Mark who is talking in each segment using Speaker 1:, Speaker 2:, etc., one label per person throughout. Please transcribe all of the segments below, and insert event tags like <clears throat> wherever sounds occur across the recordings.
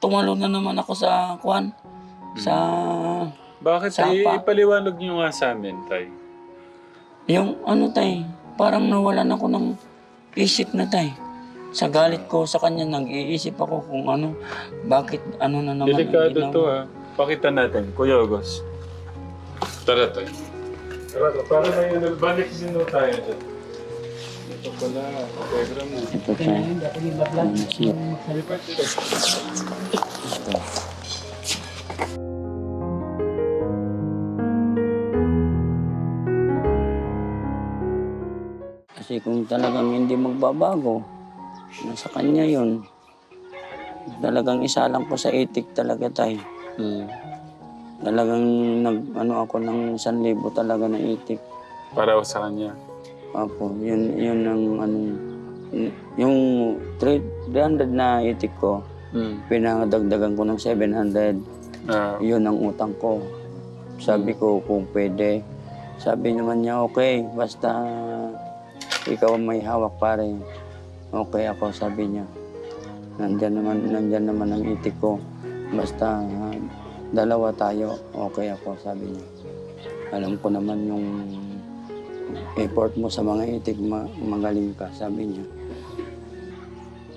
Speaker 1: tumalo na naman ako sa kwan. Sa
Speaker 2: Bakit tay?
Speaker 1: Sapa.
Speaker 2: Ipaliwanag niyo nga sa amin, tay.
Speaker 1: yung ano tay, parang nawalan ako ng isip na tay. Sa galit ko sa kanya, nag-iisip ako kung ano, bakit ano na naman ang
Speaker 2: Delikado
Speaker 1: ginawa.
Speaker 2: to ha. Pakita natin, Kuya August. Tara tay. Tara, para may nagbalik din tayo dyan. Ito pala, Tegra mo.
Speaker 1: Ito siya? Kasi kung talagang hindi magbabago, nasa kanya yun. Talagang isa lang po sa itik talaga tayo.
Speaker 2: Hmm.
Speaker 1: Talagang nag, ano ako ng 1,000 talaga na itik.
Speaker 2: Para sa kanya.
Speaker 1: Apo, yun, yun ang ano, yung 300 na itik ko,
Speaker 2: Hmm.
Speaker 1: pinadagdagan ko ng 700.
Speaker 2: Ah,
Speaker 1: Yun ang utang ko. Sabi ko kung pwede. Sabi naman niya, okay, basta ikaw may hawak pare. Okay ako, sabi niya. Nandyan naman, nandyan naman ang itik ko. Basta ah, dalawa tayo, okay ako, sabi niya. Alam ko naman yung effort mo sa mga itik, ma- magaling ka, sabi niya.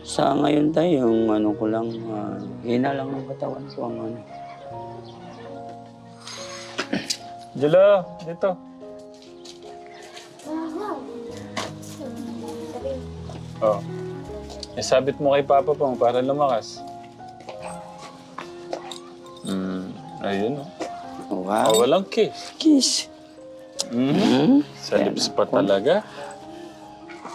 Speaker 1: Sa ngayon tayo, yung ano ko lang, ah, hina lang ng katawan ko ang ano. <clears throat>
Speaker 2: Jula, dito. Oh. Isabit mo kay Papa Pong para lumakas. Hmm. Ayun oh.
Speaker 1: Wow,
Speaker 2: Oh, walang kiss.
Speaker 1: kiss.
Speaker 2: Hmm? Sa lips pa talaga.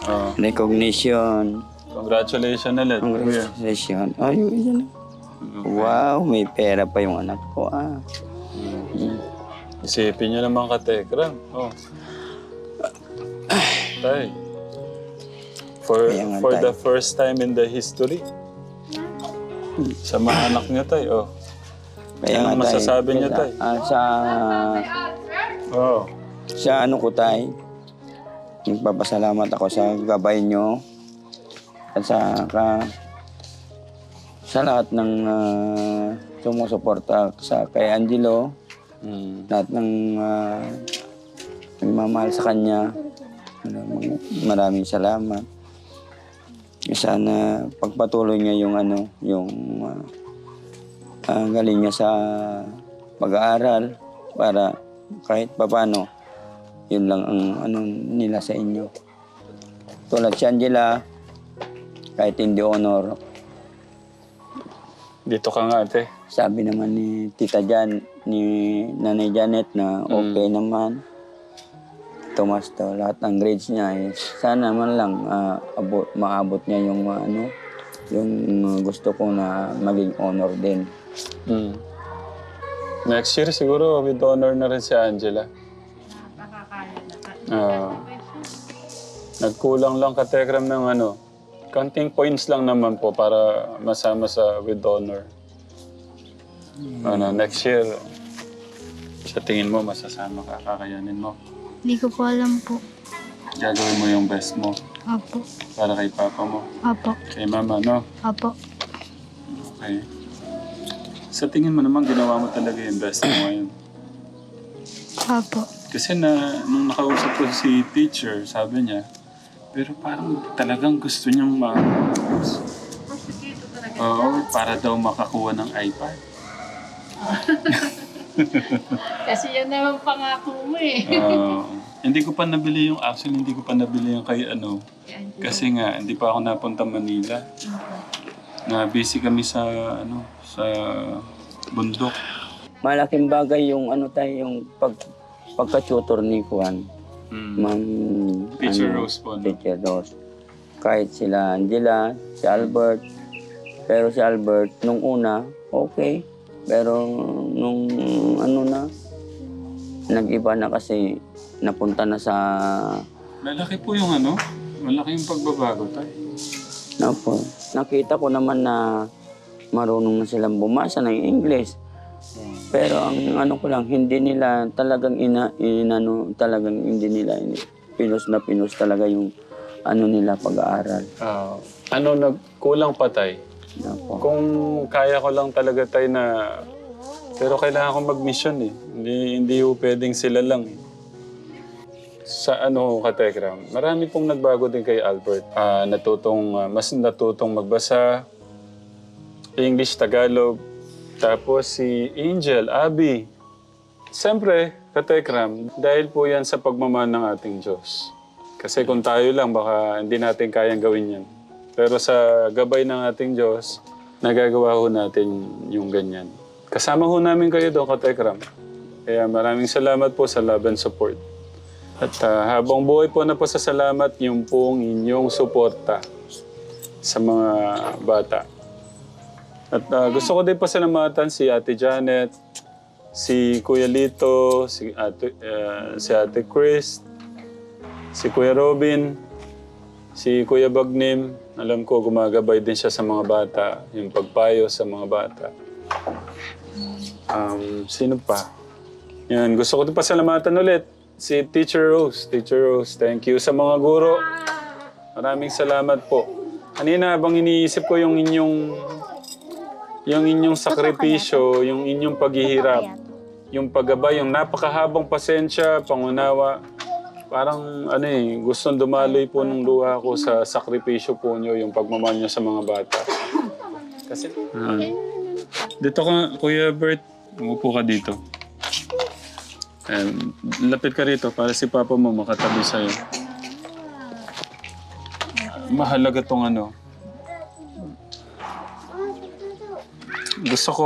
Speaker 2: Oh.
Speaker 1: Recognition.
Speaker 2: Congratulations ulit. Kuya.
Speaker 1: Congratulations. Ay, yan. Wow, may pera pa yung anak ko ah. Hmm.
Speaker 2: Isipin niyo naman ka, Tekram. Oh. Tay. For,
Speaker 1: Kaya nga,
Speaker 2: for
Speaker 1: Tay.
Speaker 2: the first time in the history. Sa mga anak niyo, Tay. Oh.
Speaker 1: Kaya
Speaker 2: Anong
Speaker 1: tay,
Speaker 2: masasabi niyo, Tay?
Speaker 1: ah, sa,
Speaker 2: Oh.
Speaker 1: Sa ano ko tay, nagpapasalamat ako sa gabay nyo at sa ka, sa lahat ng uh, sumusuporta sa kay Angelo,
Speaker 2: Mm.
Speaker 1: lahat ng uh, nagmamahal sa kanya. Maraming, maraming salamat. Sana pagpatuloy niya yung ano, yung uh, ah, galing niya sa pag-aaral para kahit papano, yun lang ang ano nila sa inyo. Tulad si Angela, kahit hindi honor,
Speaker 2: Dito ka nga, ate.
Speaker 1: sabi naman ni Tita Jan, ni Nanay Janet na okay naman. Tumas to, lahat ng grades niya is sana man lang ah, abot, maabot niya yung ah, ano, yung ah, gusto ko na maging honor din.
Speaker 2: Mm. Next year siguro with honor na rin si Angela. Ah. nagkulang lang ka Tekram ng ano, counting points lang naman po para masama sa with honor. Ano, next year, sa tingin mo, masasama ka, kakayanin mo.
Speaker 3: Hindi ko po alam po.
Speaker 2: Gagawin mo yung best mo
Speaker 3: Apo.
Speaker 2: para kay papa mo,
Speaker 3: Apo.
Speaker 2: kay mama, no?
Speaker 3: Apo.
Speaker 2: Okay. Sa tingin mo naman, ginawa mo talaga yung best mo ngayon.
Speaker 3: Apo.
Speaker 2: Kasi na, nung nakausap ko si teacher, sabi niya, pero parang talagang gusto niyang ma... Oo, para daw makakuha ng iPad. <laughs>
Speaker 4: Kasi yan naman pangako mo eh.
Speaker 2: Oo. hindi ko pa nabili yung, actually hindi ko pa nabili yung kay ano. Kasi nga, hindi pa ako napunta Manila. Na busy kami sa, ano, sa bundok.
Speaker 1: Malaking bagay yung ano tayo, yung pag, pagka-tutor ni Juan.
Speaker 2: Mm.
Speaker 1: Ma'am,
Speaker 2: Teacher
Speaker 1: ano,
Speaker 2: Rose po, no?
Speaker 1: Teacher Rose. Kahit sila Angela, si Albert. Pero si Albert, nung una, okay. Pero nung ano na, nag-iba na kasi napunta na sa,
Speaker 2: Malaki po yung ano, malaki yung pagbabago tayo.
Speaker 1: na po, nakita ko naman na marunong na silang bumasa ng English. Pero ang ano ko lang, hindi nila talagang ina, inano, talagang hindi nila ini, pinos na pinos talaga yung ano nila pag-aaral.
Speaker 2: Ah, ano nagkulang pa tay?
Speaker 1: Opo.
Speaker 2: Kung kaya ko lang talaga tayo na... Pero kailangan ko mag-mission eh. Hindi, hindi ho pwedeng sila lang eh. Sa ano ka, Tekram, marami pong nagbago din kay Albert. Ah, natutong, ah, mas natutong magbasa, English, Tagalog. Tapos si Angel, Abby. Siyempre, Katekram, dahil po yan sa pagmamahal ng ating Diyos. Kasi kung tayo lang, baka hindi natin kayang gawin yan. Pero sa gabay ng ating Diyos, nagagawa ho natin yung ganyan. Kasama ho namin kayo doon, Katekram. Kaya maraming salamat po sa love and support. At ah, habang buhay po na po sa salamat yung pong inyong suporta sa mga bata. At ah, gusto ko din pasalamatan si Ate Janet, si Kuya Lito, si Ate, ah, si Ate Chris, si Kuya Robin, si Kuya Bagnim. Alam ko gumagabay din siya sa mga bata, yung pagpayo sa mga bata. Um, sino pa? Yan, gusto ko din pasalamatan ulit si Teacher Rose. Teacher Rose, thank you sa mga guro. Maraming salamat po. Kanina habang iniisip ko yung inyong yung inyong sakripisyo, yung inyong paghihirap, yung paggabay, yung napakahabang pasensya, pangunawa. Parang ano eh, gustong dumaloy po ng luha ko sa sakripisyo po nyo, yung pagmamahal nyo sa mga bata. Kasi, Ah. dito ka, Kuya Bert, umupo ka dito. Um, lapit ka rito para si Papa mo makatabi sa'yo. Mahalaga tong ano. Gusto ko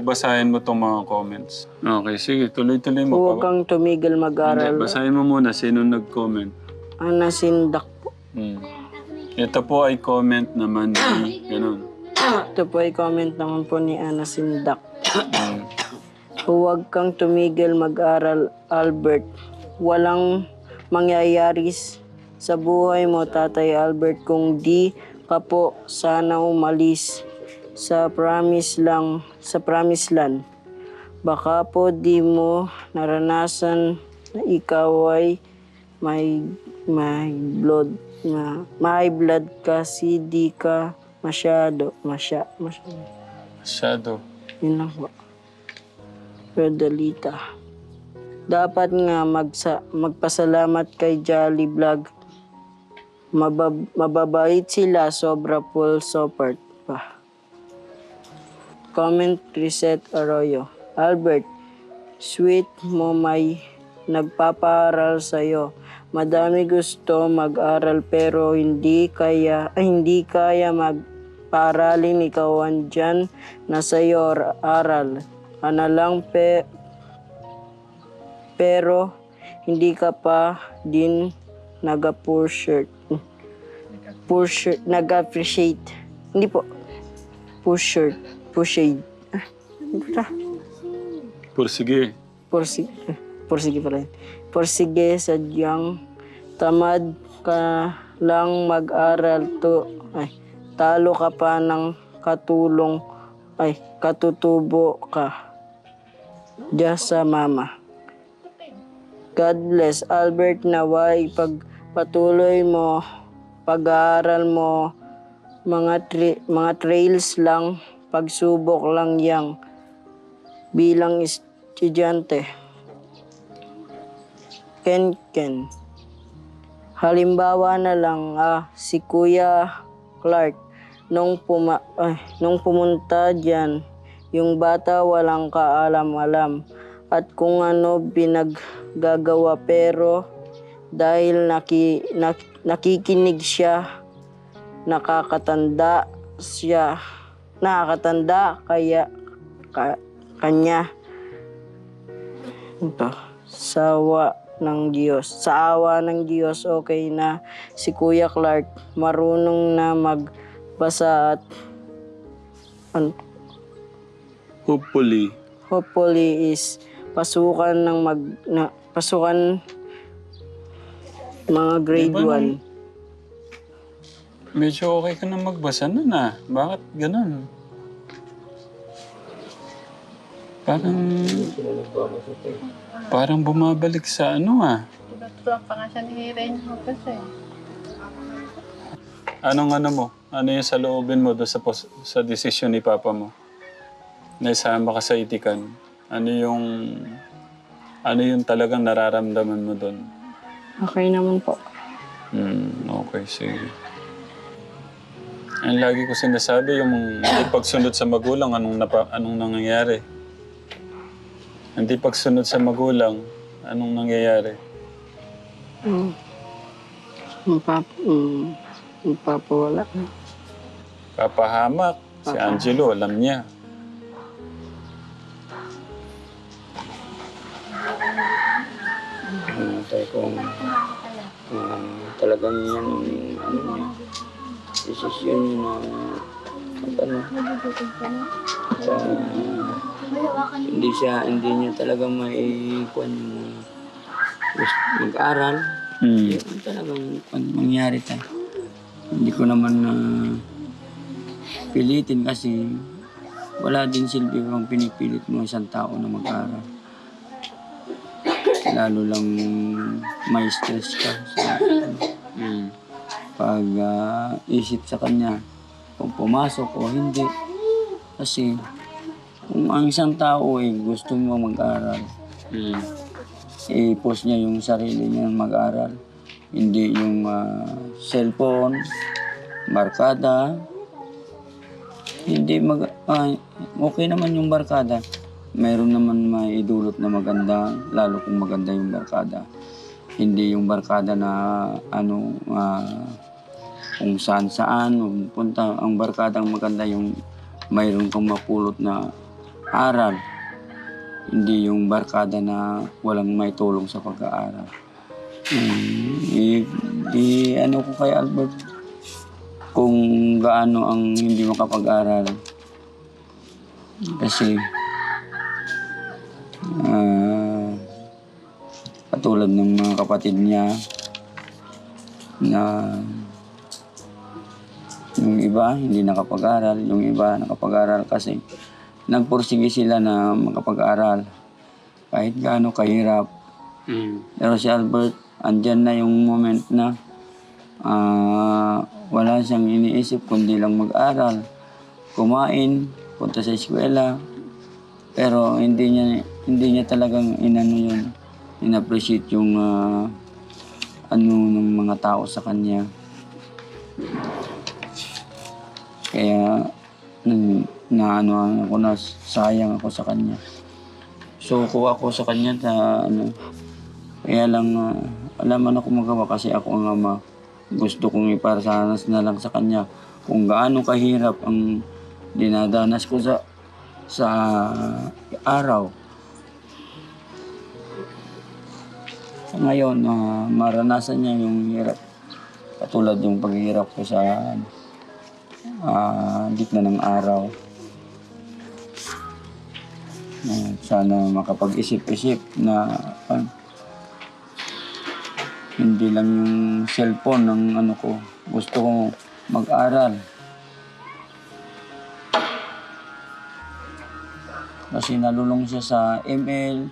Speaker 2: basahin mo tong mga comments. Okay, sige. Tuloy-tuloy mo.
Speaker 5: Huwag kang tumigil
Speaker 2: Hindi,
Speaker 5: mag-aral.
Speaker 2: basahin mo muna sino nag-comment.
Speaker 5: Anasindak po.
Speaker 2: Hmm. Ito po ay comment naman ni... <coughs> Ganun.
Speaker 5: Ito po ay comment naman po ni Anasindak.
Speaker 2: Hmm.
Speaker 5: Huwag kang tumigil mag-aral, Albert. Walang mangyayari s- sa buhay mo, Tatay Albert, kung di ka po sana umalis sa promise lang, sa promise land. Baka po di mo naranasan na ikaw ay may, may blood na may blood kasi di ka masyado, masya, masyado.
Speaker 2: Shadow.
Speaker 5: Yun lang po. Rodalita. Dapat nga magsa, magpasalamat kay Jolly Vlog. Mabab, mababait sila, sobra full support pa. Comment Reset Arroyo. Albert, sweet mo may nagpaparal sa'yo. Madami gusto mag-aral pero hindi kaya, ay, hindi kaya magparalin ikaw andyan na sa'yo ar- aral. Ana lang pe, pero hindi ka pa din naga-push push nag-appreciate. Hindi po. Push Pushade. Ah, ba?
Speaker 2: Pursige.
Speaker 5: Porsige. Porsige pala yun. Porsige, sadyang tamad ka lang mag-aral to. Ay, talo ka pa ng katulong. Ay, katutubo ka. Diyan sa mama. God bless. Albert, naway pagpatuloy mo, pag-aaral mo, mga, tri- mga trails lang, pagsubok lang yang bilang estudyante. Ken Ken. Halimbawa na lang ah, si Kuya Clark nung puma ay, nung pumunta diyan yung bata walang kaalam-alam at kung ano pinaggagawa pero dahil naki, nak- nakikinig siya nakakatanda siya nakakatanda kaya ka, kanya. Ito sawa ng Diyos. Sa awa ng Diyos okay na. Si Kuya Clark marunong na magbasa at an,
Speaker 2: Hopefully.
Speaker 5: hopefully is pasukan ng mag na, pasukan mga grade
Speaker 2: Di ba
Speaker 5: 1
Speaker 2: Medyo okay ka na magbasa nun ah. Bakit ganun? Parang... Parang bumabalik sa ano ah.
Speaker 4: Tutuwa pa nga siya ni Ren Hopes eh.
Speaker 2: Anong ano mo? Ano yung sa loobin mo doon sa, pos- sa desisyon ni Papa mo? Na isama ka sa itikan. Ano yung... Ano yung talagang nararamdaman mo doon?
Speaker 5: Okay naman po.
Speaker 2: Hmm, okay, sige. Ang lagi ko sinasabi, yung hindi pagsunod sa magulang, anong, napa, anong nangyayari? Hindi pagsunod sa magulang, anong nangyayari?
Speaker 5: Mm. Mapap mm. Mapapawala.
Speaker 2: Papahamak. Si Angelo, alam niya.
Speaker 1: Ano tayo kung ah, talagang yan ano niya, desisyon niya na ano, sa, hindi siya, hindi niya talaga maikuan yung mag-aral.
Speaker 2: Hmm.
Speaker 1: Yun talagang kung mangyari tayo. Hindi ko naman na pilitin kasi wala din silbi kung pinipilit mo isang tao na mag-aral. Lalo lang may stress ka. sa mm, pag ah, isip sa kanya kung pumasok o hindi. Kasi kung ang isang tao ay gusto mo mag-aral,
Speaker 2: Hmm.
Speaker 1: i-post niya yung sarili niya mag-aral. Hindi yung ah, cellphone, barkada. Hindi mag... ah, okay naman yung barkada. Mayroon naman maidulot na maganda, lalo kung maganda yung barkada. Hindi yung barkada na ano, ah, kung saan saan, punta. Ang barkadang maganda yung mayroon kang mapulot na aral hindi yung barkada na walang may tulong sa pag-aaral. Mm, i, di, ano ko kay Albert, kung gaano ang hindi makapag-aral. Kasi, ah, katulad ng mga kapatid niya, na yung iba hindi nakapag-aral, yung iba nakapag-aral kasi nagpursige sila na makapag-aral kahit gaano kahirap.
Speaker 2: Hmm.
Speaker 1: Pero si Albert, andyan na yung moment na ah, wala siyang iniisip kundi lang mag-aral, kumain, punta sa eskwela. Pero hindi niya hindi niya talagang inano yun, in-appreciate yung ah, ano ng mga tao sa kanya. Kaya nang na ano ako na sayang ako sa kanya. So kuha ako sa kanya na ano kaya lang uh, wala man ako magawa kasi ako ang ama. Gusto kong iparasanas na lang sa kanya kung gaano kahirap ang dinadanas ko sa sa araw. Sa ngayon, ah, maranasan niya yung hirap. Katulad yung paghihirap ko sa ah, gitna ng araw. Ah, sana makapag-isip-isip na ah, hindi lang yung cellphone ng ano ko. Gusto ko mag-aral. Kasi nalulong siya sa ML,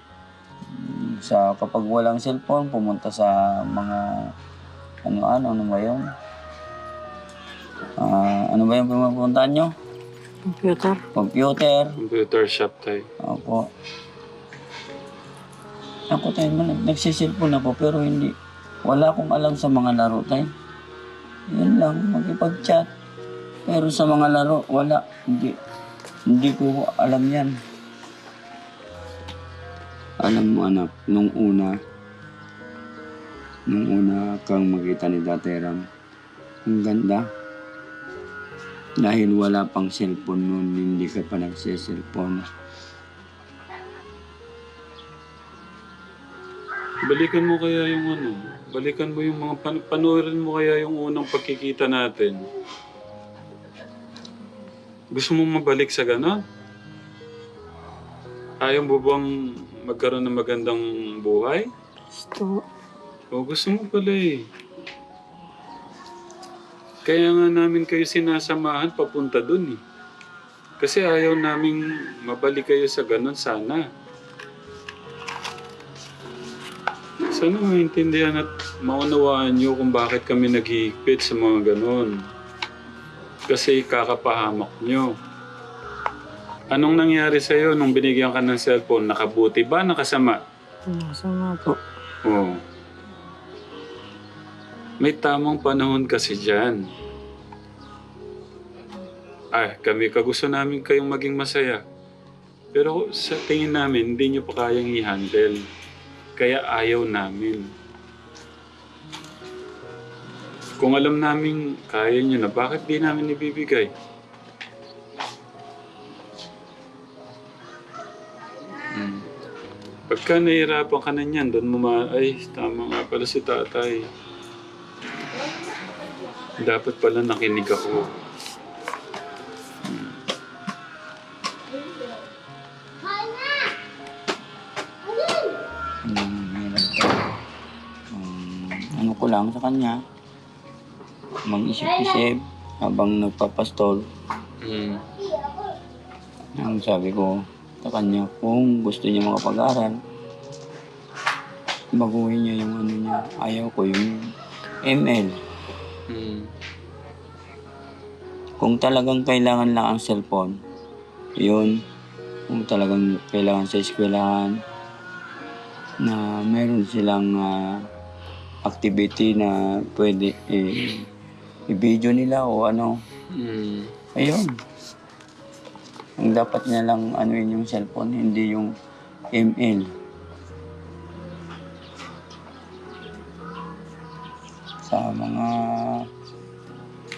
Speaker 1: sa kapag walang cellphone, pumunta sa mga ano-ano, ano ba yun? Ah, ano ba yung pinupuntahan nyo?
Speaker 5: Computer.
Speaker 1: Computer.
Speaker 2: Computer shop tayo.
Speaker 1: Opo. Ako tayo, man, nagsisilpon ako pero hindi. Wala akong alam sa mga laro tayo. Yun lang, makipag-chat. Pero sa mga laro, wala. Hindi, hindi ko alam yan. Alam mo anak, nung una, nung una kang makita ni Dateram, ang ganda. Dahil wala pang cellphone noon, hindi ka pa nagsiselfone.
Speaker 2: Balikan mo kaya yung ano, balikan mo yung mga, pan- panoorin mo kaya yung unang pagkikita natin. Gusto mo mabalik sa gano'n? Ayaw mo bang magkaroon ng magandang buhay?
Speaker 5: Gusto.
Speaker 2: O gusto mo pala eh. Kaya nga namin kayo sinasamahan papunta dun eh. Kasi ayaw naming mabalik kayo sa ganun sana. Sana maintindihan at maunawaan nyo kung bakit kami naghihigpit sa mga ganon. Kasi kakapahamak nyo. Anong nangyari sa'yo nung binigyan ka ng cellphone? Nakabuti ba? Nakasama?
Speaker 5: Masama po.
Speaker 2: Oo. May tamang panahon kasi dyan. Ay, kami kagusto namin kayong maging masaya. Pero sa tingin namin, hindi nyo pa kayang i-handle. Kaya ayaw namin. Kung alam namin kaya nyo na, bakit di namin ibibigay? Hmm. Pagka nahihirapan ka na niyan, doon mo ma... Ay, tama nga pala si tatay. Dapat pala nakinig ako.
Speaker 1: Hmm. Um, ano ko lang sa kanya, mag-isip-isip habang nagpapastol.
Speaker 2: Hmm.
Speaker 1: Ang sabi ko sa kanya, kung gusto niya makapag-aral, baguhin niya yung ano niya. Ayaw ko yung ML.
Speaker 2: Hmm.
Speaker 1: Kung talagang kailangan lang ang cellphone, yun. Kung talagang kailangan sa eskwelahan, na meron silang ah, activity na pwede eh, i-video nila o ano.
Speaker 2: Hmm.
Speaker 1: Ayun. Ang dapat niya lang anuin yung cellphone, hindi yung ML.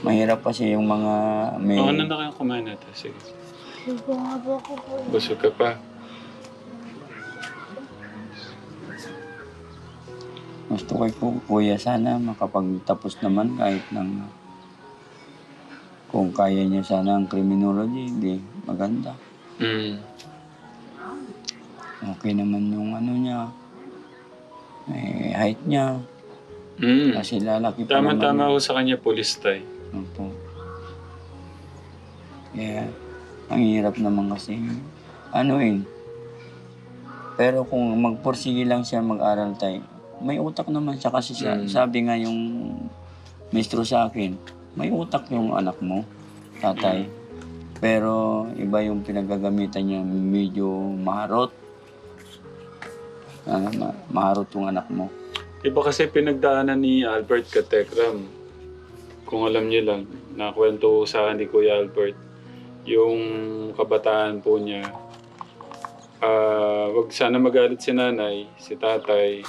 Speaker 1: Mahirap kasi yung mga may
Speaker 2: Oh, ano na kayong kumain natin? Sige.
Speaker 3: Po po.
Speaker 2: Busog ka pa.
Speaker 1: gusto ko po kuya sana makapagtapos naman kahit ng kung kaya niya sana ang criminology, di maganda.
Speaker 2: Hmm.
Speaker 1: Okay naman yung ano niya, eh, height niya,
Speaker 2: Hmm.
Speaker 1: kasi lalaki pa naman.
Speaker 2: Tama-tama ako sa kanya, pulis tay.
Speaker 1: Opo. Kaya, ang hirap naman kasi, ano eh. Pero kung magpursige lang siya mag-aral tayo, may utak naman siya kasi siya,
Speaker 2: Mm.
Speaker 1: sabi nga yung maestro sa akin, may utak yung anak mo, tatay. Pero iba yung pinagagamitan niya, medyo maharot. Ah, ma- maharot yung anak mo.
Speaker 2: Iba kasi pinagdaanan ni Albert Katekram. Kung alam niyo lang, nakwento sa akin ni Kuya Albert, yung kabataan po niya, ah wag sana magalit si nanay, si tatay.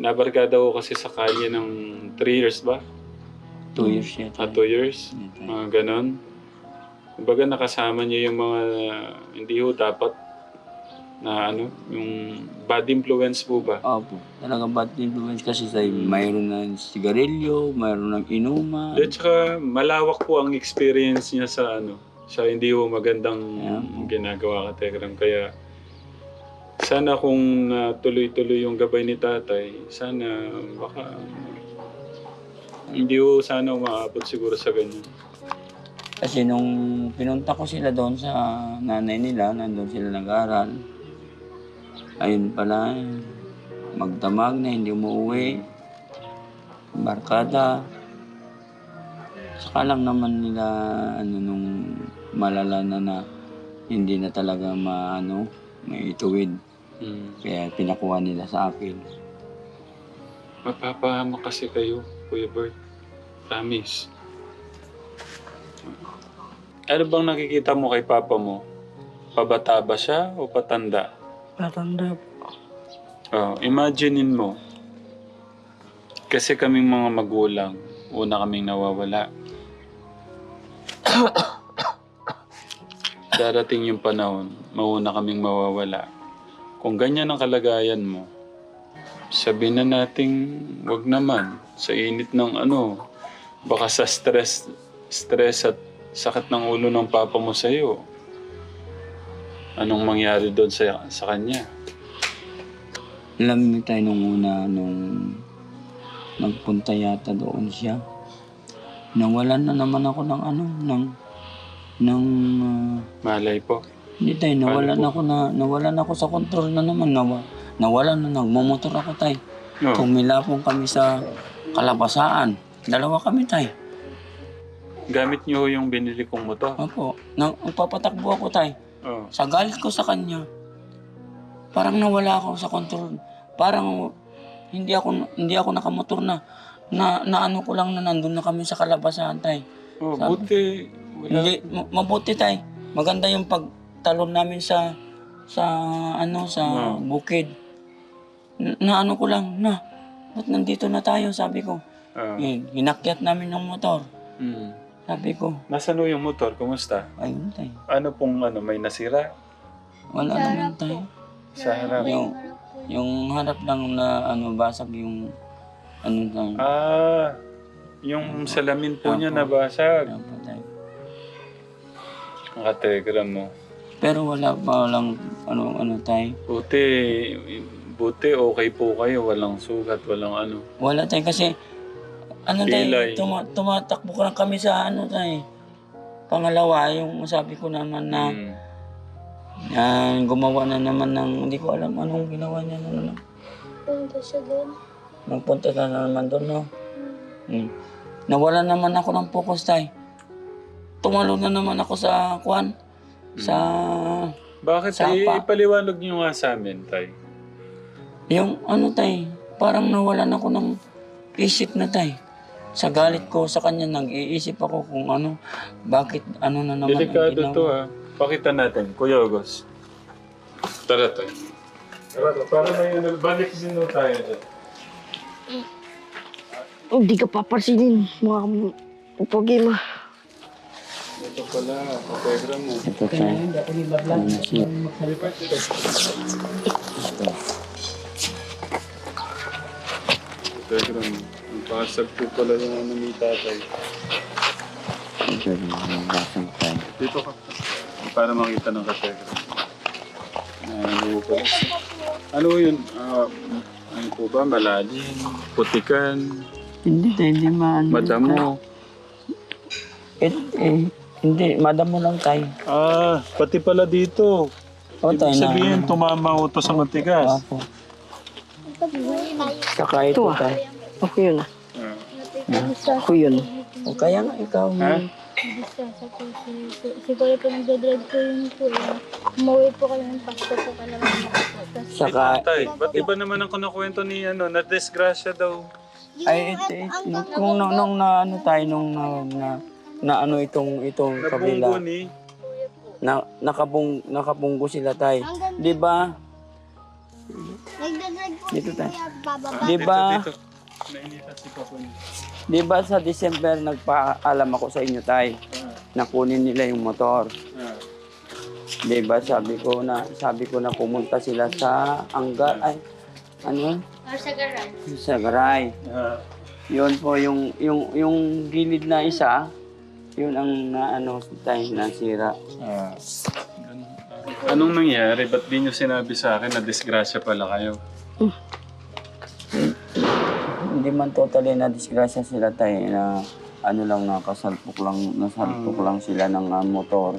Speaker 2: Nabarkada ko kasi sa kanya ng 3 years ba?
Speaker 1: Two years siya.
Speaker 2: Ah, 2 years? Mga ganon. Kumbaga nakasama niyo yung mga hindi ho dapat na ano, yung bad influence po ba?
Speaker 1: Opo. Talaga bad influence kasi sa mayroon ng sigarilyo, mayroon ng inuman.
Speaker 2: At saka malawak po ang experience niya sa ano, sa hindi po magandang
Speaker 1: Yeah.
Speaker 2: ginagawa ka Tegram. Kaya sana kung uh, tuloy-tuloy yung gabay ni tatay, sana baka hindi po sana umaabot siguro sa ganyan.
Speaker 1: Kasi nung pinunta ko sila doon sa nanay nila, nandun sila nag-aral. Ayun pala, magdamag na, hindi umuwi. Barkada. Saka lang naman nila, ano, nung malala na na hindi na talaga maano, may ituwid.
Speaker 2: Hmm.
Speaker 1: Kaya pinakuha nila sa akin.
Speaker 2: Mapapahama kasi kayo, Kuya Bert. Promise. Ano bang nakikita mo kay Papa mo? Pabata ba siya o patanda?
Speaker 5: Patanda po.
Speaker 2: Oh, imaginein mo. Kasi kaming mga magulang, una kaming nawawala. <coughs> Darating yung panahon, mauna kaming mawawala. Kung ganyan ang kalagayan mo, sabihin na nating wag naman sa init ng ano, baka sa stress, stress at sakit ng ulo ng papa mo sa'yo. Anong mangyari doon sa, sa kanya?
Speaker 1: Alam niyo tayo nung una, nung nagpunta yata doon siya. Nawalan na naman ako ng ano, ng, ng, ah,
Speaker 2: Malay po.
Speaker 1: hindi tayo, nawalan
Speaker 2: Paano
Speaker 1: ako na, nawalan ako sa control na naman, nawa, nawalan na, nagmumotor ako tayo.
Speaker 2: Oh.
Speaker 1: Tumilapong kami sa kalabasaan. Dalawa kami tayo.
Speaker 2: Gamit niyo yung binili kong motor.
Speaker 1: Opo. Nang papatakbo ako tay.
Speaker 2: Oh.
Speaker 1: Sa galit ko sa kanya, parang nawala ako sa control. Parang hindi ako hindi ako nakamotor na na, na ano ko lang na nandun na kami sa kalabasan tay.
Speaker 2: Oh,
Speaker 1: Sabi-
Speaker 2: buti. Wala.
Speaker 1: Hindi ma- mabuti tay. Maganda yung pagtalon namin sa sa ano sa
Speaker 2: Hmm.
Speaker 1: bukid. Na, na ano ko lang na ba't nandito na tayo sabi ko.
Speaker 2: Ah.
Speaker 1: Eh, hinakyat namin ng motor.
Speaker 2: Mm.
Speaker 1: Sabi ko,
Speaker 2: Nasaan ho yung motor? Kumusta?
Speaker 1: ayun tay.
Speaker 2: Ano pong ano, may nasira?
Speaker 1: Wala naman tay.
Speaker 2: Sa harap.
Speaker 1: Yung, yung harap lang na ano, basag yung ano lang.
Speaker 2: Ah, yung salamin po niya nabasag.
Speaker 1: Ano pa tayo.
Speaker 2: Nakategram mo.
Speaker 1: Pero wala pa lang ano ano tayo.
Speaker 2: Buti, buti okay po kayo. Walang sugat, walang ano.
Speaker 1: Wala tayo kasi ano tayo,
Speaker 2: Pilay.
Speaker 1: tuma, tumatakbo ka lang kami sa ano tayo. Pangalawa, yung sabi ko naman na
Speaker 2: Mm.
Speaker 1: yan, gumawa na naman ng, hindi ko alam anong ginawa niya na ano.
Speaker 3: Punta siya doon.
Speaker 1: Nagpunta na naman doon, no? Hmm. Nawala naman ako ng focus, tay. Tumalo na naman ako sa kwan. Sa,
Speaker 2: Bakit?
Speaker 1: Sapa.
Speaker 2: Ipaliwanag niyo nga sa amin, Tay.
Speaker 1: yung ano, tay, parang nawalan ako ng isip na, tay. Sa galit ko sa kanya, nag-iisip ako kung ano, bakit ano na naman ang
Speaker 2: Delikado
Speaker 1: ginawa.
Speaker 2: to ha. Pakita natin. Kuya August. Tara tayo. Tara, para may ano, balik din no tayo dyan.
Speaker 5: Hindi ka paparsinin, mga pogi ma.
Speaker 2: Ito pala, kategram mo.
Speaker 1: Ito, siya? Ito.
Speaker 2: Kategram. Pasag po pala yung ano ni tatay.
Speaker 1: Ito yung basang tay.
Speaker 2: Dito ka. Para makita ng kategram. Ano po? Ano yun? Ah, ano po ba? Malalim? Putikan?
Speaker 1: Hindi, hindi maano.
Speaker 2: Madamo?
Speaker 1: Eh, eh, hindi, madamo lang tay.
Speaker 2: Ah, pati pala dito.
Speaker 1: O, tay,
Speaker 2: Ibig
Speaker 1: na.
Speaker 2: sabihin, tumama ko to sa matigas.
Speaker 1: Apo. Saka ito,
Speaker 5: ah.
Speaker 1: tay.
Speaker 5: Ako yun ah. Ako yun.
Speaker 1: O kaya nga ikaw,
Speaker 2: Ha?
Speaker 3: siguro po nagdadrive po yun po eh. Umuwi po kami ng Pasko po ko po. Tapos
Speaker 1: Saka,
Speaker 2: Tay, ba't iba naman ang kunakwento ni ano, na disgrasya daw?
Speaker 1: ay, ito, ito, nung, nung, nung, nung na, ano tayo, nung na, na, na ano itong, itong
Speaker 2: Nabunggo
Speaker 1: kabila.
Speaker 2: ni?
Speaker 1: Na, nakabung, nakabunggo sila tayo. Di ba?
Speaker 3: nagdadrive po
Speaker 1: Dito tayo. Di ba?
Speaker 2: Dito, dito. Nainita si Papa niya.
Speaker 1: Di ba sa December nagpaalam ako sa inyo tay na kunin nila yung motor.
Speaker 2: Ah.
Speaker 1: Di ba sabi ko na sabi ko na pumunta sila sa Angga ay ano?
Speaker 3: Or sa garage.
Speaker 1: sa Garay.
Speaker 2: Ah.
Speaker 1: Yun po yung yung yung gilid na isa yun ang na ano tayo nasira.
Speaker 2: Ah. Ganun. Ah. Anong nangyari? Ba't di nyo sinabi sa akin na disgrasya pala kayo?
Speaker 1: Hindi man totally na disgrasya sila tayo na ano lang nakasalpok lang nasalpok lang sila ng ah, motor.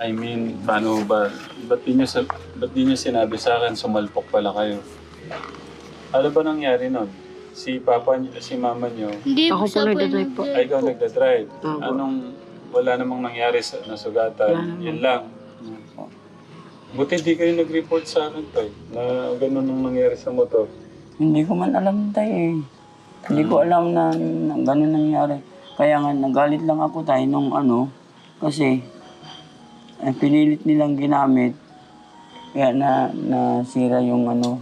Speaker 2: I mean, paano ba? Ba't di nyo, sa, ba't di nyo sinabi sa akin sumalpok pala kayo? Ano ba nangyari nun? Si papa niyo, si mama niyo,
Speaker 3: Hindi
Speaker 5: Ako po nagdadrive po.
Speaker 2: ay ikaw nagda-drive.
Speaker 5: Opo.
Speaker 2: Anong, wala namang nangyari sa nasugatan. Yan lang. Buti di kayo nag-report sa akin, Tay, na ganun ang nangyari sa motor.
Speaker 1: Hindi ko man alam tayo eh. Hindi ko alam na, na gano'n nangyari. Kaya nga nagalit lang ako tayo nung ano, kasi eh, pinilit nilang ginamit. Kaya na nasira yung ano,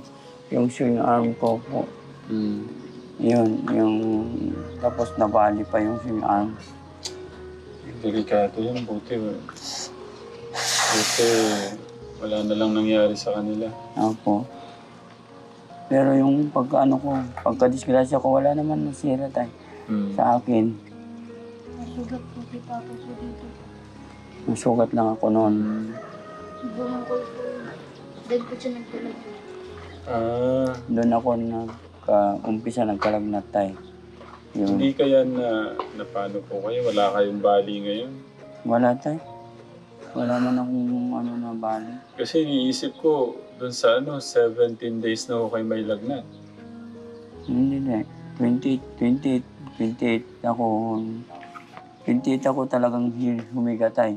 Speaker 1: yung swing arm ko po.
Speaker 2: Hmm.
Speaker 1: Yun, yung tapos nabali pa yung swing arm.
Speaker 2: Delikado yun, buti. Buti, wala na lang nangyari sa kanila.
Speaker 1: Opo. Pero yung pagka ano ko, pagka disgrasya ko, wala naman nasira tayo
Speaker 2: Hmm.
Speaker 1: sa akin.
Speaker 3: Nasugat po si Papa po dito.
Speaker 1: Nasugat lang ako noon.
Speaker 3: Bumungkol po. Doon po siya nagtulog.
Speaker 2: Ah,
Speaker 1: Doon ako nagka-umpisa nagkalagnat tayo. Yun.
Speaker 2: hindi kaya na, na paano po kayo? Wala kayong bali ngayon?
Speaker 1: Wala tayo. Wala man akong ano na bali.
Speaker 2: Kasi iniisip ko, dun sa ano, 17 days na ako kayo may lagnat.
Speaker 1: Hindi na. 28, 28, 28 ako. yung tita ko talagang hi- humigatay.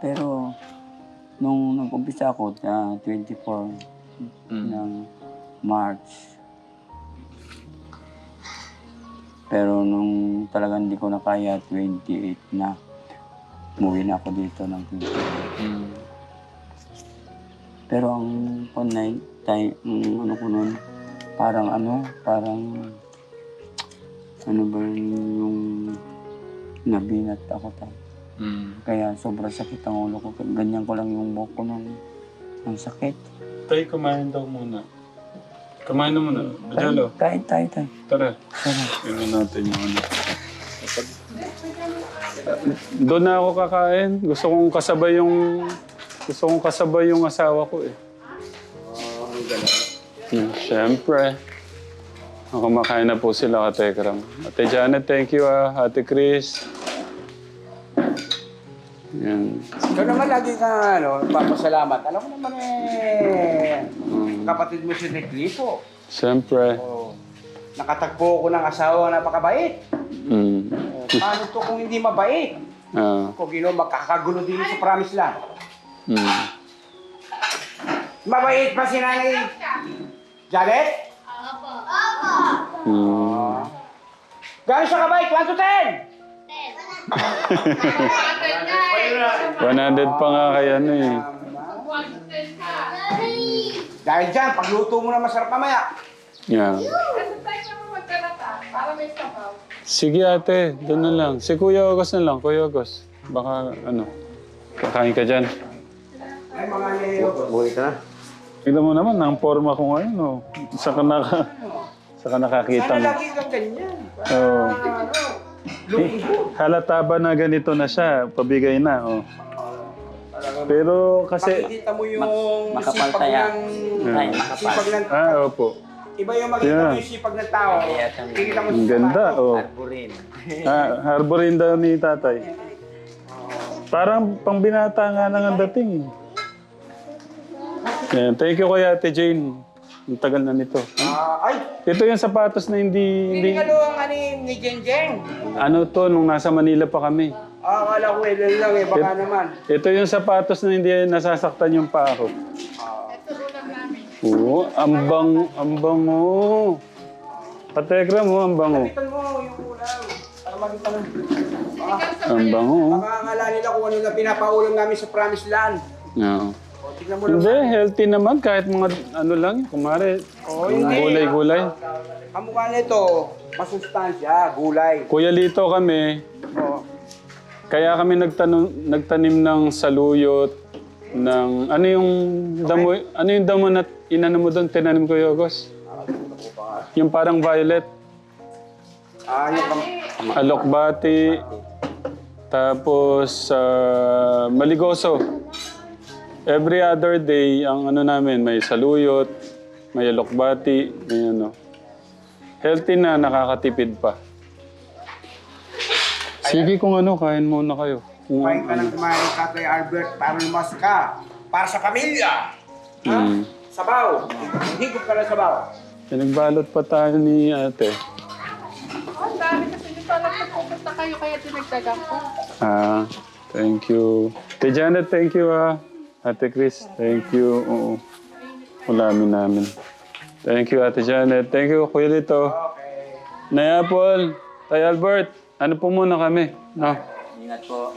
Speaker 1: Pero nung nag-umpisa ako, ah, 24 ng March. Pero nung talagang hindi ko na kaya, 28 na. Umuwi na ako dito ng 28.
Speaker 2: Mm.
Speaker 1: Pero ang panay, tay, ang ano ko nun, parang ano, parang, ano ba yun, yung nabinat ako tayo.
Speaker 2: Mm.
Speaker 1: Kaya sobrang sakit ang ulo ko. Ganyan ko lang yung buhok ko ng, ng sakit.
Speaker 2: Tay, kumain daw muna. Kumain na muna. Jalo,
Speaker 1: Kahit tayo tayo.
Speaker 2: tara. Tingnan natin yung ano. Doon na ako kakain. Gusto kong kasabay yung... Gusto kong kasabay yung asawa ko eh. Hmm, Siyempre. Ako makain na po sila ka Tekram. Ate Janet, thank you ah. Ate Chris. Yan.
Speaker 6: Ikaw naman lagi ka ano, papasalamat. Alam mo naman eh,
Speaker 2: Hmm,
Speaker 6: kapatid mo si Reclipo.
Speaker 2: Siyempre.
Speaker 6: Oh, nakatagpo ko ng asawa na napakabait.
Speaker 2: Hmm.
Speaker 6: Oh, paano to kung hindi mabait?
Speaker 2: Ah.
Speaker 6: Kung gino, magkakagulo din sa promise lang.
Speaker 2: Hmm.
Speaker 6: Mabait ba si Nanay Janet?
Speaker 2: Hmm.
Speaker 6: Gano'n siya kabait? 1 to 10?
Speaker 2: 100 pa nga kaya ano eh.
Speaker 6: Dahil dyan, pagluto mo na masarap mamaya.
Speaker 2: Yeah. Sige ate, doon na lang. Si Kuya Ogos na lang, Kuya Ogos. Baka ano, kakain ka dyan.
Speaker 6: Ay, mga leo. Buhay ka na.
Speaker 2: Tignan mo naman, ang forma ko ngayon. Oh. Saka, naka, saka nakakita
Speaker 6: Sana
Speaker 2: mo.
Speaker 6: lagi kang ganyan.
Speaker 2: Oh.
Speaker 6: Ano. <laughs>
Speaker 2: Halata ba na ganito na siya? Pabigay na. Oh. Pero kasi...
Speaker 6: Makikita mo yung
Speaker 1: makapal
Speaker 6: sipag
Speaker 1: kaya.
Speaker 6: ng...
Speaker 1: Ay, makapal.
Speaker 6: Sipag ng...
Speaker 2: Ah, opo.
Speaker 6: Iba yung makikita
Speaker 2: Yeah.
Speaker 6: mo yung sipag ng tao. Kikita mo
Speaker 2: Ang ganda. Oh.
Speaker 1: Arborin.
Speaker 2: Ah, harborin daw ni tatay. Parang pangbinata nga lang ang dating. Yan. Thank you kay Ate Jane. Ang tagal na nito.
Speaker 6: Ah, ay,
Speaker 2: Ito yung sapatos na hindi...
Speaker 6: hindi nga doon ani ni Jeng Jeng.
Speaker 2: ano to, nung nasa Manila pa kami.
Speaker 6: Ah, akala ko ilan lang eh, baka naman.
Speaker 2: Ito yung sapatos na hindi nasasaktan yung paa ko. Oo, ambang, ambango. Patekra mo, ambango.
Speaker 6: Tingnan mo yung ulam. Para makita mo.
Speaker 2: Ambango.
Speaker 6: Baka akala nila kung ano na pinapaulam namin sa Promised Land.
Speaker 2: Oo.
Speaker 6: Tignan mo lang.
Speaker 2: Hindi, healthy naman kahit mga ano lang, kumare,
Speaker 6: Oh, hindi.
Speaker 2: gulay-gulay.
Speaker 6: Kamukha nito, masustansya, gulay.
Speaker 2: Kuya Lito kami,
Speaker 6: Oh.
Speaker 2: kaya kami nagtanong, nagtanim ng saluyot, ng, ano yung damo, ano yung damo na inano mo doon, tinanim ko Yogos? Yung parang violet,
Speaker 6: Ah, yung kam...
Speaker 2: alokbati, tapos ah, maligoso. Every other day, ang ano namin, may saluyot, may alokbati, may ano. Healthy na, nakakatipid pa. Sige kung ano, kain muna kayo. Kung
Speaker 6: Kumain ka
Speaker 2: ano.
Speaker 6: ng kumain ka kay Albert para lumas ka. Para sa pamilya. Ha?
Speaker 2: Mm.
Speaker 6: Sabaw. Higop ka ng sabaw.
Speaker 2: Pinagbalot pa tayo ni ate.
Speaker 4: Ang dami kasi hindi pa alam na pupunta kayo kaya dinagdagan ko.
Speaker 2: Ah, thank you. Janet, thank you ah. Ate Chris, thank you. Oo. Ulamin namin. Thank you, Ate Janet. Thank you, Kuya Lito.
Speaker 6: Okay.
Speaker 2: Nay Apple, Tay Albert, ano po muna kami? No?
Speaker 1: Ingat po.